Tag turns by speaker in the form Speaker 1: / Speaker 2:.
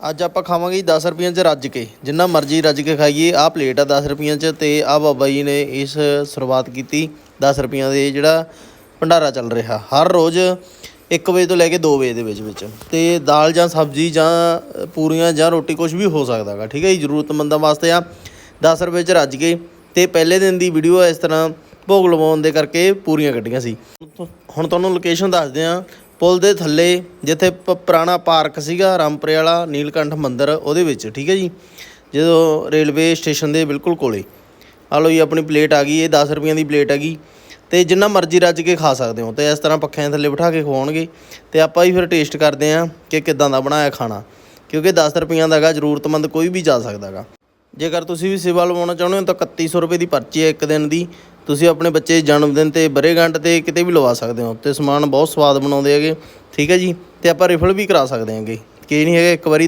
Speaker 1: ਅੱਜ ਆਪਾਂ ਖਾਵਾਂਗੇ 10 ਰੁਪਈਆਂ 'ਚ ਰੱਜ ਕੇ, ਜਿੰਨਾ ਮਰਜ਼ੀ ਰੱਜ ਕੇ ਖਾਈਏ। ਆਹ ਪਲੇਟ ਆ 10 ਰੁਪਈਆਂ 'ਚ ਤੇ ਆਹ ਬਾਬਾ ਜੀ ਨੇ ਇਸ ਸ਼ੁਰੂਆਤ ਕੀਤੀ 10 ਰੁਪਈਆਂ ਦੇ ਜਿਹੜਾ ਭੰਡਾਰਾ ਚੱਲ ਰਿਹਾ। ਹਰ ਰੋਜ਼ 1 ਵਜੇ ਤੋਂ ਲੈ ਕੇ 2 ਵਜੇ ਦੇ ਵਿੱਚ ਵਿੱਚ। ਤੇ ਦਾਲ ਜਾਂ ਸਬਜ਼ੀ ਜਾਂ ਪੂਰੀਆਂ ਜਾਂ ਰੋਟੀ ਕੁਝ ਵੀ ਹੋ ਸਕਦਾ ਗਾ। ਠੀਕ ਹੈ ਜੀ, ਜ਼ਰੂਰਤਮੰਦਾਂ ਵਾਸਤੇ ਆ 10 ਰੁਪਏ 'ਚ ਰੱਜ ਕੇ ਤੇ ਪਹਿਲੇ ਦਿਨ ਦੀ ਵੀਡੀਓ ਇਸ ਤਰ੍ਹਾਂ ਭੋਗ ਲਵਾਉਣ ਦੇ ਕਰਕੇ ਪੂਰੀਆਂ ਕੱਢੀਆਂ ਸੀ। ਹੁਣ ਤੁਹਾਨੂੰ ਲੋਕੇਸ਼ਨ ਦੱਸਦੇ ਆ। ਪੁਲ ਦੇ ਥੱਲੇ, ਜਿੱਥੇ ਪ- ਪੁਰਾਣਾ ਪਾਰਕ ਸੀਗਾ, ਰਾਮਪੁਰੇ ਵਾਲਾ ਨੀਲਕੰਠ ਮੰਦਿਰ, ਉਹਦੇ ਵਿੱਚ, ਠੀਕ ਹੈ ਜੀ? ਜਦੋਂ ਰੇਲਵੇ ਸਟੇਸ਼ਨ ਦੇ ਬਿਲਕੁਲ ਕੋਲੇ। ਆ ਲਓ ਜੀ, ਆਪਣੀ ਪਲੇਟ ਆ ਗਈ, ਇਹ 10 ਰੁਪਈਆਂ ਦੀ ਪਲੇਟ ਹੈਗੀ। ਤੇ ਜਿੰਨਾ ਮਰਜ਼ੀ ਰੱਜ ਕੇ ਖਾ ਸਕਦੇ ਹੋ, ਤੇ ਇਸ ਤਰ੍ਹਾਂ ਪੱਖਿਆਂ ਦੇ ਥੱਲੇ ਬਿਠਾ ਕੇ ਖਵਾਉਣਗੇ। ਤੇ ਆਪਾਂ ਹੀ ਫਿਰ ਟੇਸਟ ਕਰਦੇ ਆ ਕਿ ਕਿਦਾਂ ਦਾ ਬਣਾਇਆ ਖਾਣਾ। ਕਿਉਂਕਿ 10 ਰੁਪਈਆਂ ਦਾ ਹੈਗਾ, ਜ਼ਰੂਰਤਮੰਦ ਕੋਈ ਵੀ ਜਾ ਸਕਦਾ ਹੈਗਾ। ਜੇਕਰ ਤੁਸੀਂ ਵੀ ਸੇਵਾ ਲਵਾਉਣਾ ਚਾਹੁੰਦੇ ਹੋ, ਤਾਂ 3100 ਰੁਪਏ ਦੀ ਪਰਚੀ ਹੈ ਇੱਕ ਦਿਨ ਦੀ। ਤੁਸੀਂ ਆਪਣੇ ਬੱਚੇ ਦੇ ਜਨਮ ਦਿਨ ਤੇ ਬਰੇਗੰਢ ਤੇ ਕਿਤੇ ਵੀ ਲਵਾ ਸਕਦੇ ਹੋ ਤੇ ਸਮਾਨ ਬਹੁਤ ਸਵਾਦ ਬਣਾਉਂਦੇ ਹੈਗੇ, ਠੀਕ ਹੈ ਜੀ, ਤੇ ਆਪਾਂ ਰਿਫਲ ਵੀ ਕਰਾ ਸਕਦੇ ਹਾਂਗੇ। ਕੀ ਨਹੀਂ ਹੈਗਾ, ਇੱਕ ਵਾਰੀ